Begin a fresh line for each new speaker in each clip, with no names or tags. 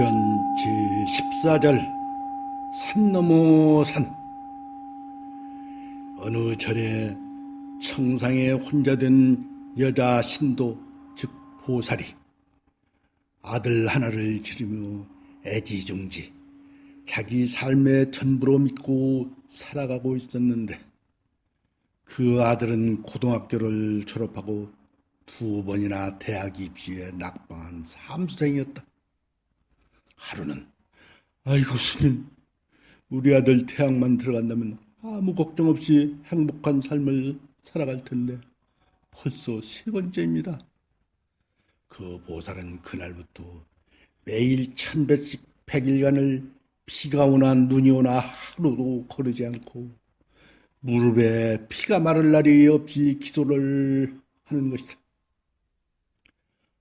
편 제14절 산 넘어 산 어느 절에 청상에 혼자 된 여자 신도 즉 보살이 아들 하나를 기르며 애지중지 자기 삶의 전부로 믿고 살아가고 있었는데 그 아들은 고등학교를 졸업하고 두 번이나 대학 입시에 낙방한 삼수생이었다. 하루는 아이고 스님 우리 아들 대학만 들어간다면 아무 걱정 없이 행복한 삶을 살아갈 텐데 벌써 세 번째입니다. 그 보살은 그날부터 매일 천배씩 백일간을 비가 오나 눈이 오나 하루도 거르지 않고 무릎에 피가 마를 날이 없이 기도를 하는 것이다.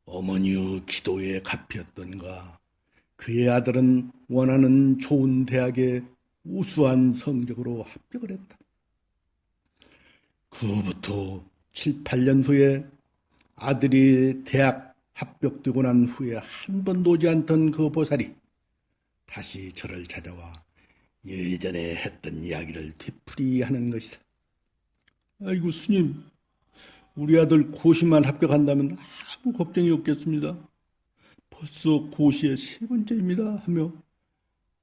어머니의 기도에 갚였던가 그의 아들은 원하는 좋은 대학에 우수한 성적으로 합격을 했다. 그 후부터 7, 8년 후에 아들이 대학 합격되고 난 후에 한 번도 오지 않던 그 보살이 다시 저를 찾아와 예전에 했던 이야기를 되풀이하는 것이다. 아이고 스님, 우리 아들 고시만 합격한다면 아무 걱정이 없겠습니다. 벌써 고시의 세 번째입니다 하며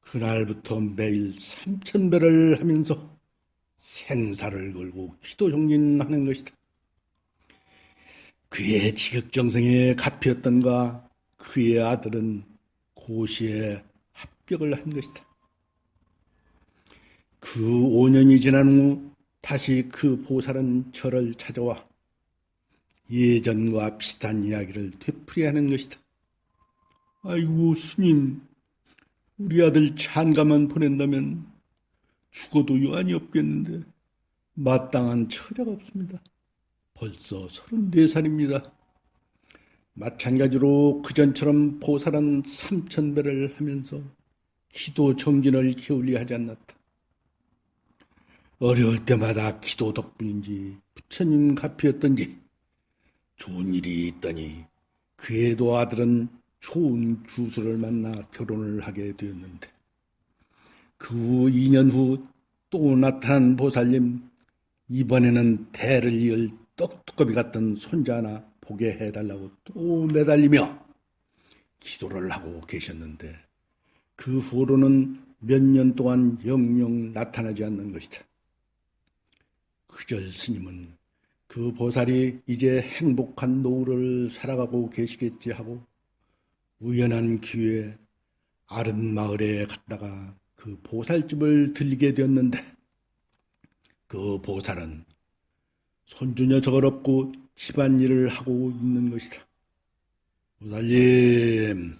그날부터 매일 삼천 배를 하면서 생사를 걸고 기도 정진하는 것이다. 그의 지극정성에 갚였던가 그의 아들은 고시에 합격을 한 것이다. 그 5년이 지난 후 다시 그 보살은 저를 찾아와 예전과 비슷한 이야기를 되풀이하는 것이다. 아이고 스님, 우리 아들 찬가만 보낸다면 죽어도 유한이 없겠는데 마땅한 처자가 없습니다. 벌써 34살입니다. 마찬가지로 그전처럼 보살은 삼천배를 하면서 기도 정진을 기울리 하지 않았다. 어려울 때마다 기도 덕분인지 부처님 갚이었던지 좋은 일이 있더니 그에도 아들은 좋은 주수를 만나 결혼을 하게 되었는데 그 2년 후 또 나타난 보살님 이번에는 대를 이을 떡두꺼비 같은 손자 하나 보게 해달라고 또 매달리며 기도를 하고 계셨는데 그 후로는 몇 년 동안 영영 나타나지 않는 것이다. 그절 스님은 그 보살이 이제 행복한 노후를 살아가고 계시겠지 하고 우연한 기회에 아른 마을에 갔다가 그 보살집을 들리게 되었는데 그 보살은 손주 녀석을 업고 집안일을 하고 있는 것이다. 보살님,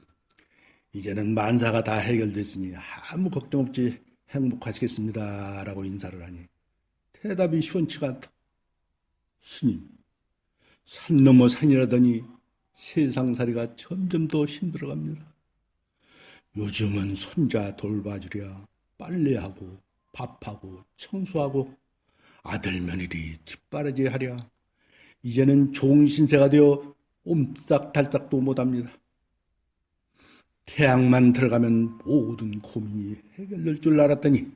이제는 만사가 다 해결됐으니 아무 걱정 없이 행복하시겠습니다. 라고 인사를 하니 대답이 시원치가 않다. 스님, 산 넘어 산이라더니 세상살이가 점점 더 힘들어갑니다. 요즘은 손자 돌봐주랴 빨래하고 밥하고 청소하고 아들 며느리 뒷바라지 하랴 이제는 좋은 신세가 되어 옴짝달짝도 못합니다. 태양만 들어가면 모든 고민이 해결될 줄 알았더니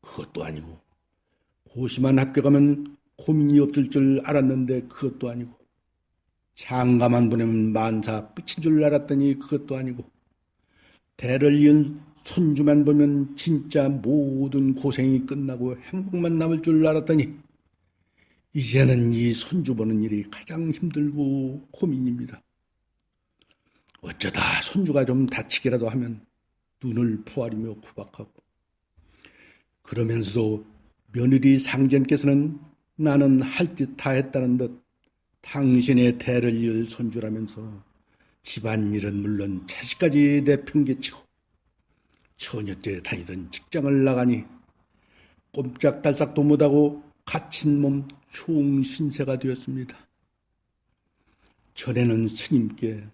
그것도 아니고 고시만 합격하면 고민이 없을 줄 알았는데 그것도 아니고 장가만 보내면 만사 끝인 줄 알았더니 그것도 아니고 대를 이은 손주만 보면 진짜 모든 고생이 끝나고 행복만 남을 줄 알았더니 이제는 이 손주 보는 일이 가장 힘들고 고민입니다. 어쩌다 손주가 좀 다치기라도 하면 눈을 부아리며 구박하고 그러면서도 며느리 상전께서는 나는 할 짓 다 했다는 듯 당신의 대를 이을 손주라면서 집안일은 물론 자식까지 내팽개치고 처녀 때 다니던 직장을 나가니 꼼짝달싹도 못하고 갇힌 몸 총신세가 되었습니다. 전에는 스님께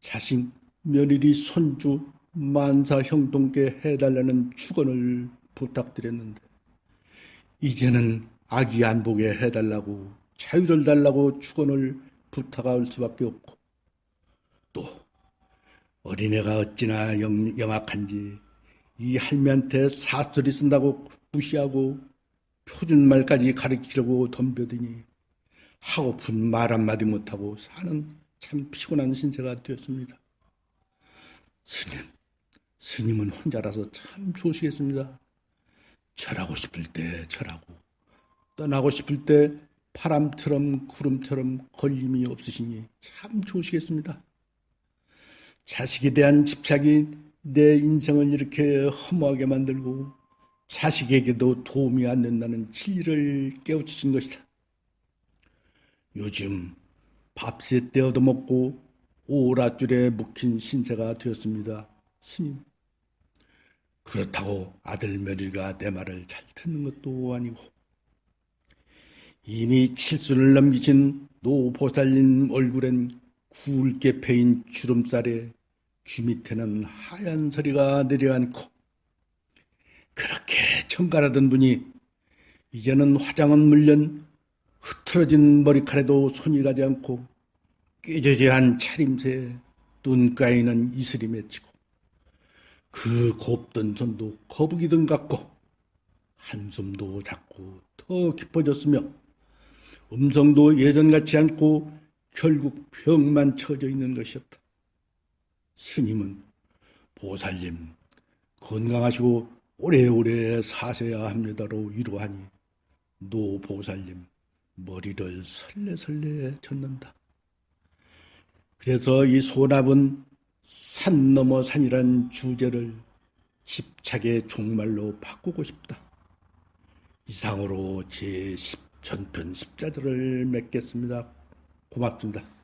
자식, 며느리, 손주, 만사 형동께 해달라는 축원을 부탁드렸는데 이제는 아기 안 보게 해달라고 자유를 달라고 축원을 부탁할 수밖에 없고 또 어린애가 어찌나 영, 영악한지 이 할매한테 사투리 쓴다고 무시하고 표준말까지 가르치려고 덤벼드니 하고픈 말 한마디 못하고 사는 참 피곤한 신세가 되었습니다. 스님, 스님은 혼자라서 참 좋으시겠습니다. 절하고 싶을 때 절하고 떠나고 싶을 때 바람처럼 구름처럼 걸림이 없으시니 참 좋으시겠습니다. 자식에 대한 집착이 내 인생을 이렇게 허무하게 만들고 자식에게도 도움이 안 된다는 진리를 깨우치신 것이다. 요즘 밥새 때 얻어먹고 오랏줄에 묵힌 신세가 되었습니다. 스님. 그렇다고 아들 며느리가 내 말을 잘 듣는 것도 아니고 이미 칠순을 넘기신 노보살님 얼굴엔 굵게 패인 주름살에 귀 밑에는 하얀 서리가 내려앉고 그렇게 정갈하던 분이 이제는 화장은 물론 흐트러진 머리칼에도 손이 가지 않고 꾀저지한 차림새에 눈가에는 이슬이 맺히고 그 곱던 손도 거북이 등 같고 한숨도 자꾸 더 깊어졌으며 음성도 예전 같지 않고 결국 병만 처져 있는 것이었다. 스님은 보살님 건강하시고 오래오래 사셔야 합니다로 위로하니 노 보살님 머리를 설레설레 젓는다. 그래서 이 소납은 산 넘어 산이란 주제를 집착의 종말로 바꾸고 싶다. 이상으로 제10 전편 10자들을 맺겠습니다. 고맙습니다.